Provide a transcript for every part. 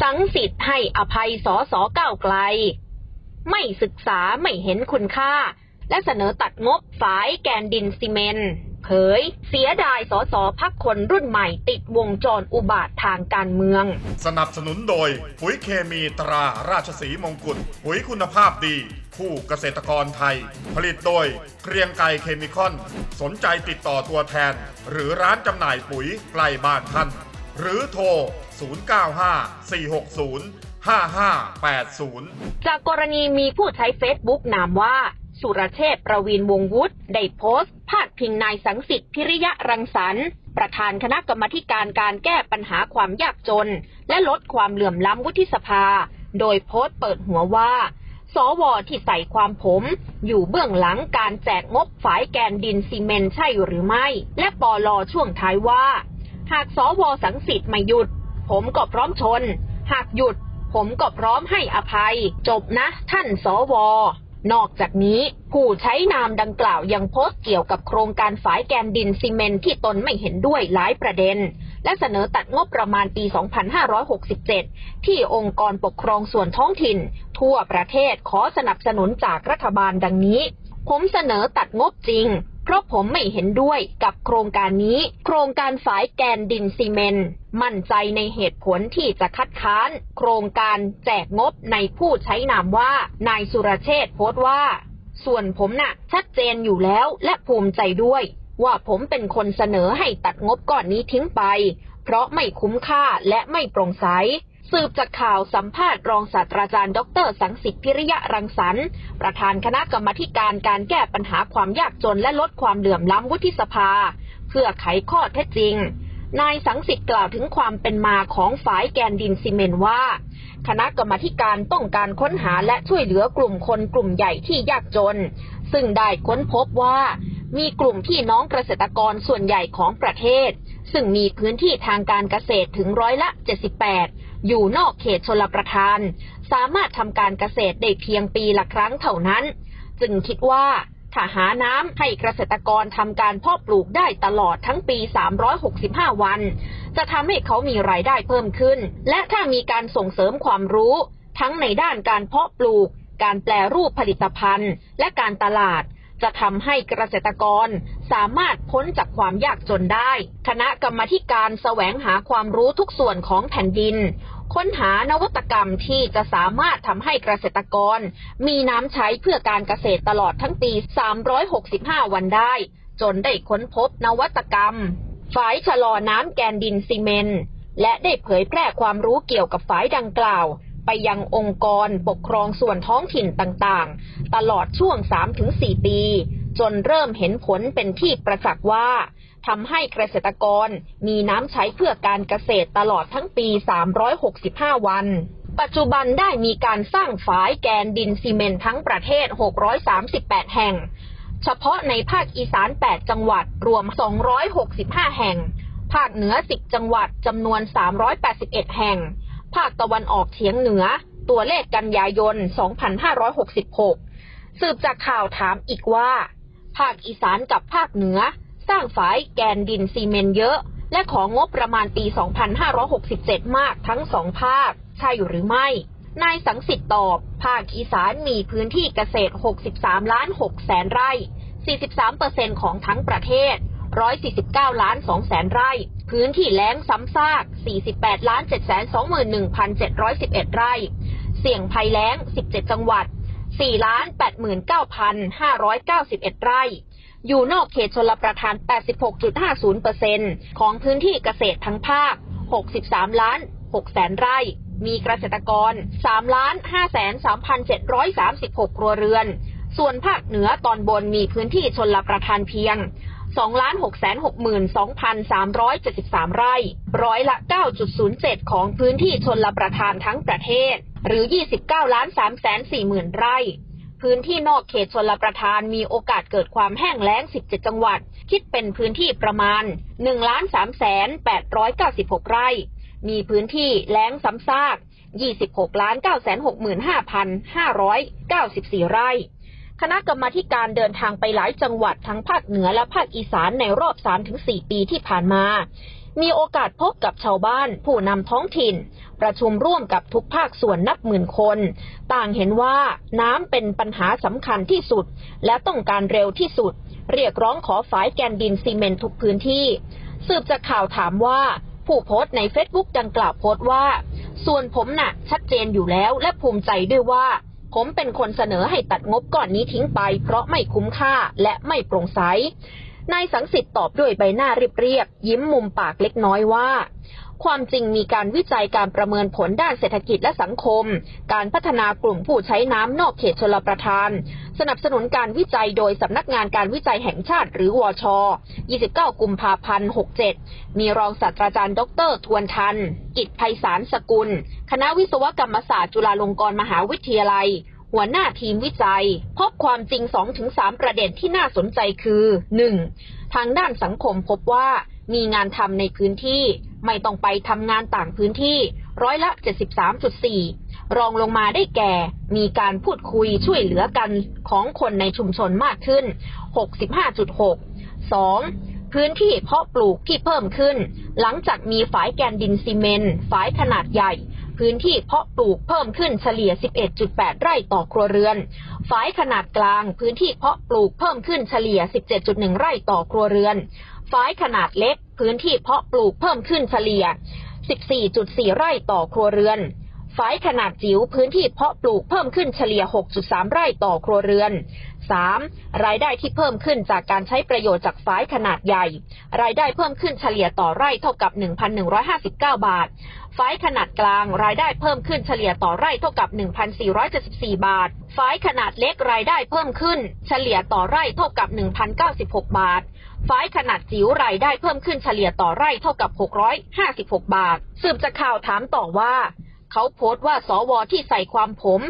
สังสิทธิ์ให้อภัยสอสอก้าวไกล ไม่ศึกษาไม่เห็นคุณค่า และเสนอตัดงบฝายแกนดินซีเมนเผย เสียดายสอสอพักคนรุ่นใหม่ติดวงจรอุบาททางการเมือง สนับสนุนโดย ปุ๋ยเคมีตราราชสีมงกุฎปุ๋ยคุณภาพดี คู่เกษตรกรไทย ผลิตโดยเกรียงไกรเคมีคอน สนใจติดต่อตัวแทน หรือร้านจำหน่ายปุ๋ยใกล้บ้านท่าน หรือโทร 0954605580 จากกรณีมีผู้ใช้เฟซบุ๊กนามว่า สุรเชษฐ์ประวีนวงวุฒิได้โพสต์ พาดพิงนายสังสิทธิ์พิริยะรังสรรค์ประธานคณะกรรมาธิการการแก้ปัญหาความยากจน และลดความเหลื่อมล้ำวุฒิสภา โดยโพสต์เปิดหัวว่า สวที่ใส่ความผม อยู่เบื้องหลังการแจกงบฝายแกนดินซีเมนใช่หรือไม่ และปอลอช่วงท้ายว่า หากสวสังสิทธิ์ไม่หยุด ผมก็พร้อมชน หากหยุด ผมก็พร้อมให้อภัย จบนะท่านสวนอกจากนี้ ผู้ใช้นามดังกล่าวยังโพสต์เกี่ยวกับโครงการฝายแกนดินซีเมนที่ตนไม่เห็นด้วยหลายประเด็น และเสนอตัดงบประมาณปี 2567 ที่องค์กรปกครองส่วนท้องถิ่น ทั่วประเทศขอสนับสนุนจากรัฐบาลดังนี้ ผมเสนอตัดงบจริง เพราะผมไม่เห็นด้วยกับโครงการนี้ โครงการฝายแกนดินซีเมนต์มั่นใจในเหตุผลที่จะคัดค้าน โครงการแจกงบในผู้ใช้นามว่า นายสุรเชษ์โพสต์ว่า ส่วนผมน่ะ ชัดเจนอยู่แล้วและภูมิใจด้วย ว่าผมเป็นคนเสนอให้ตัดงบก้อนนี้ทิ้งไป เพราะไม่คุ้มค่าและไม่โปร่งใส สืบจากข่าวสัมภาษณ์รองศาสตราจารย์ ดร สังสิทธิพิริยะรังสรรค์ ประธานคณะกรรมาการการแก้ปัญหาความยากจนและลดความเหลื่อมล้ำวุฒิสภา เพื่อไขข้อเท็จจริง นายสังสิทธิ์กล่าวถึงความเป็นมาของฝายแกนดินซีเมนว่า คณะกรรมาการต้องการค้นหาและช่วยเหลือกลุ่มคนกลุ่มใหญ่ที่ยากจน ซึ่งได้ค้นพบว่ามีกลุ่มพี่น้องเกษตรกรส่วนใหญ่ของประเทศ ซึ่งมีพื้นที่ทางการเกษตรถึงร้อยละ 78 อยู่นอกเขตชลประทาน สามารถทำการเกษตรได้เพียงปีละครั้งเท่านั้น จึงคิดว่าถ้าหาน้ำให้เกษตรกรทำการเพาะปลูกได้ตลอดทั้งปี 365 วัน จะทำให้เขามีรายได้เพิ่มขึ้น และถ้ามีการส่งเสริมความรู้ ทั้งในด้านการเพาะปลูก การแปลรูปผลิตภัณฑ์ และการตลาด จะทำให้เกษตรกร สามารถพ้นจากความยากจนได้ คณะกรรมาการแสวงหาความรู้ทุกส่วนของแผ่นดิน ค้นหานวัตกรรมที่จะสามารถทำให้เกษตรกร มีน้ำใช้เพื่อการเกษตรตลอดทั้งปี 365 วันได้ จนได้ค้นพบนวัตกรรมฝายชะลอน้ำแกนดินซีเมนต์และได้เผยแพร่ความรู้เกี่ยวกับฝายดังกล่าว ไปยังองค์กรปกครองส่วนท้องถิ่นต่างๆ ตลอดช่วง 3-4 ปี จนเริ่มเห็นผลเป็นที่ประจักษ์ว่าทำให้เกษตรกรมีน้ำใช้เพื่อการเกษตรตลอดทั้งปี 365 วัน ปัจจุบันได้มีการสร้างฝายแกนดินซีเมนต์ทั้งประเทศ 638 แห่ง เฉพาะในภาคอีสาน 8 จังหวัดรวม 265 แห่ง ภาคเหนือ 10 จังหวัดจำนวน 381 แห่ง ภาคตะวันออกเฉียงเหนือ ตัวเลขกันยายน 2566 สืบจากข่าวถามอีกว่า ภาคอีสานกับภาคเหนือ สร้างฝายแกนดินซีเมนเยอะ และของงบประมาณปี 2567 มากทั้งสองภาค ใช่หรือไม่ นายสังสิทธิ์ตอบ ภาคอีสานมีพื้นที่เกษตร 63 ล้าน6แสนไร่ 43%ของทั้งประเทศ 149 ล้าน2แสนไร่ พื้นที่แล้งซ้ำซาก 48 ล้าน7 2 1 7 1 1 ไร่ เสี่ยงภัยแล้ง 17 จังหวัด 4ล้าน89,591 ไร่ อยู่นอกเขตชลประทาน 86.50%ของพื้นที่เกษตรทั้งภาค 63 ล้าน6แสนไร่ มีเกษตรกร 3 ล้าน5แสน3,736 ครัวเรือน ส่วนภาคเหนือตอนบนมีพื้นที่ชนลประทานเพียง 2 ล้าน6แสน62,373 ไร่ ร้อยละ 9.07 ของพื้นที่ชนลประทานทั้งประเทศหรือ 29ล้าน3แสน40,000ไร่ พื้นที่นอกเขตชนลประทานมีโอกาสเกิดความแห้งแล้ง 17 จังหวัด คิดเป็นพื้นที่ประมาณ1ล้าน3แสน896 ไร่ มีพื้นที่แล้งซ้ำซาก 26ล้าน9แสน65,594 ไร่คณะกรรมาการเดินทางไปหลายจังหวัดทั้งภาคเหนือและภาคอีสานในรอบ 3-4 ปีที่ผ่านมา มีโอกาสพบกับชาวบ้าน ผู้นำท้องถิ่น ประชุมร่วมกับทุกภาคส่วนนับหมื่นคน ต่างเห็นว่าน้ำเป็นปัญหาสำคัญที่สุด และต้องการเร็วที่สุด เรียกร้องขอฝายแกนดินซีเมนต์ทุกพื้นที่ สืบจากข่าวถามว่าผู้โพสต์ในเฟซบุ๊กดังกล่าวโพสต์ว่า ส่วนผมน่ะ ชัดเจนอยู่แล้วและภูมิใจด้วยว่า ผมเป็นคนเสนอให้ตัดงบก้อนนี้ทิ้งไป เพราะไม่คุ้มค่าและไม่โปร่งใสนายสังสิทธิ์ตอบด้วยใบหน้าเรียบๆยิ้มมุมปากเล็กน้อยว่า ความจริงมีการวิจัยการประเมินผลด้านเศรษฐกิจและสังคม การพัฒนากลุ่มผู้ใช้น้ำนอกเขตชลประทาน สนับสนุนการวิจัยโดยสำนักงานการวิจัยแห่งชาติหรือวช29 กุมภาพันธ์ 67 มีรองศาสตราจารย์ ดร ทวนทัน กิจไพศาลสกุล คณะวิศวกรรมศาสตร์จุฬาลงกรณ์มหาวิทยาลัย หัวหน้าทีมวิจัย พบความจริง 2-3 ประเด็นที่น่าสนใจคือ 1. ทางด้านสังคมพบว่ามีงานทำในพื้นที่ ไม่ต้องไปทำงานต่างพื้นที่ร้อยละ 73.4 รองลงมาได้แก่ มีการพูดคุยช่วยเหลือกันของคนในชุมชนมากขึ้น 65.6 2. พื้นที่เพาะปลูกที่เพิ่มขึ้น หลังจากมีฝายแกนดินซีเมนต์ฝายขนาดใหญ่ พื้นที่เพาะปลูกเพิ่มขึ้นเฉลี่ย 11.8 ไร่ต่อครัวเรือนฝายขนาดกลาง พื้นที่เพาะปลูกเพิ่มขึ้นเฉลี่ย 17.1 ไร่ต่อครัวเรือน ฝายขนาดเล็ก พื้นที่เพาะปลูกเพิ่มขึ้นเฉลี่ย 14.4 ไร่ต่อครัวเรือนฝายขนาดจิ๋วพื้นที่เพาะปลูกเพิ่มขึ้นเฉลี่ย 6.3 ไร่ต่อครัวเรือน 3. รายได้ที่เพิ่มขึ้นจากการใช้ประโยชน์จากฝายขนาดใหญ่ รายได้เพิ่มขึ้นเฉลี่ยต่อไร่เท่ากับ 1,159 บาทฝายขนาดกลางรายได้เพิ่มขึ้นเฉลี่ยต่อไร่เท่ากับ 1,474 บาทฝายขนาดเล็กรายได้เพิ่มขึ้น เฉลี่ยต่อไร่เท่ากับ 1,096 บาท ฝายขนาดจิ๋วรายได้เพิ่มขึ้นเฉลี่ยต่อไร่เท่ากับ 656 บาท สืบจากข่าวถามต่อว่า เขาโพสต์ว่าสวที่ใส่ความผม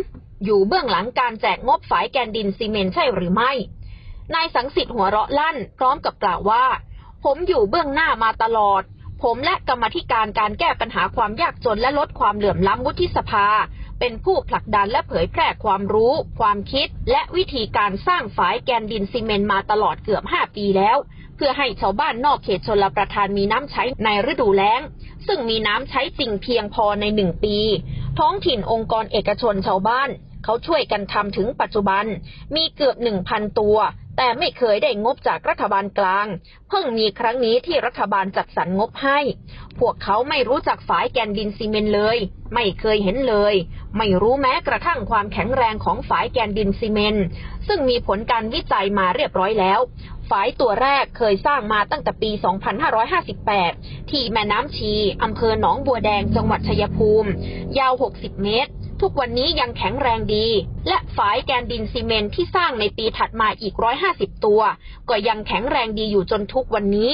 อยู่เบื้องหลังการแจกงบฝายแกนดินซีเมนใช่หรือไม่ นายสังสิทธิ์หัวเราะลั่น พร้อมกับกล่าวว่า ผมอยู่เบื้องหน้ามาตลอด ผมและกรรมธิการการแก้ปัญหาความยากจนและลดความเหลื่อมล้ำวุฒิสภาเป็นผู้ผลักดันและเผยแพร่ความรู้ ความคิด และวิธีการสร้างฝายแกนดินซีเมนมาตลอดเกือบ 5 ปีแล้ว เพื่อให้ชาวบ้านนอกเขตชนลประทานมีน้ำใช้ในฤดูแล้ง ซึ่งมีน้ำใช้จริงเพียงพอในหนึ่งปี ท้องถิ่นองค์กรเอกชนชาวบ้าน เขาช่วยกันทำถึงปัจจุบัน มีเกือบหนึ่งพันตัว แต่ไม่เคยได้งบจากรัฐบาลกลาง เพิ่งมีครั้งนี้ที่รัฐบาลจัดสรรงบให้ พวกเขาไม่รู้จักฝายแกนดินซีเมนเลย ไม่เคยเห็นเลย ไม่รู้แม้กระทั่งความแข็งแรงของฝายแกนดินซีเมน ซึ่งมีผลการวิจัยมาเรียบร้อยแล้วฝายตัวแรกเคยสร้างมาตั้งแต่ปี 2558 ที่แม่น้ำชี อำเภอหนองบัวแดง จังหวัดชัยภูมิ ยาว 60 เมตร ทุกวันนี้ยังแข็งแรงดี และฝายแกนดินซีเมนที่สร้างในปีถัดมาอีก 150 ตัว ก็ยังแข็งแรงดีอยู่จนทุกวันนี้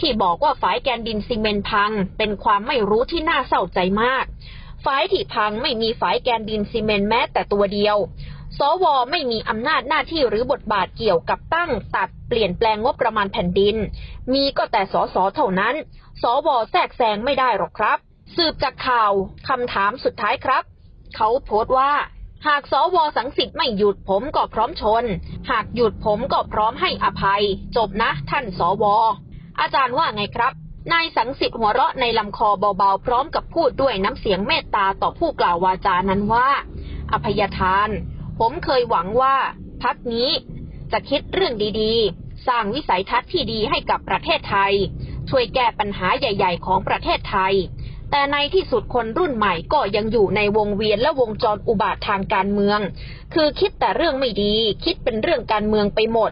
ที่บอกว่าฝายแกนดินซีเมนพัง เป็นความไม่รู้ที่น่าเศร้าใจมากฝายที่พังไม่มีฝายแกนดินซีเมนแม้แต่ตัวเดียว สวไม่มีอำนาจหน้าที่หรือบทบาทเกี่ยวกับตั้งตัดเปลี่ยนแปลงงบประมาณแผ่นดิน มีก็แต่สสเท่านั้น สวแทรกแซงไม่ได้หรอกครับ สืบจากข่าวคำถามสุดท้ายครับ เขาโพสต์ว่า หากสวสังสิทธิ์ไม่หยุดผมก็พร้อมชน หากหยุดผมก็พร้อมให้อภัย จบนะท่านสว อาจารย์ว่าไงครับนายสังสิทธิ์หัวเราะในลำคอเบาๆ พร้อมกับพูดด้วยน้ำเสียงเมตตาต่อผู้กล่าววาจานั้นว่า อภัยทาน ผมเคยหวังว่าพักนี้จะคิดเรื่องดีๆ สร้างวิสัยทัศน์ที่ดีให้กับประเทศไทย ช่วยแก้ปัญหาใหญ่ ๆ ของประเทศไทย แต่ในที่สุดคนรุ่นใหม่ก็ยังอยู่ในวงเวียนและวงจรอุบาททางการเมือง คือคิดแต่เรื่องไม่ดี คิดเป็นเรื่องการเมืองไปหมด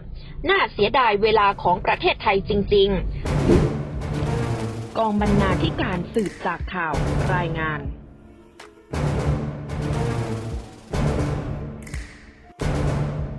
น่าเสียดายเวลาของประเทศไทยจริง ๆ กองบรรณาธิการสืบจากข่าวรายงาน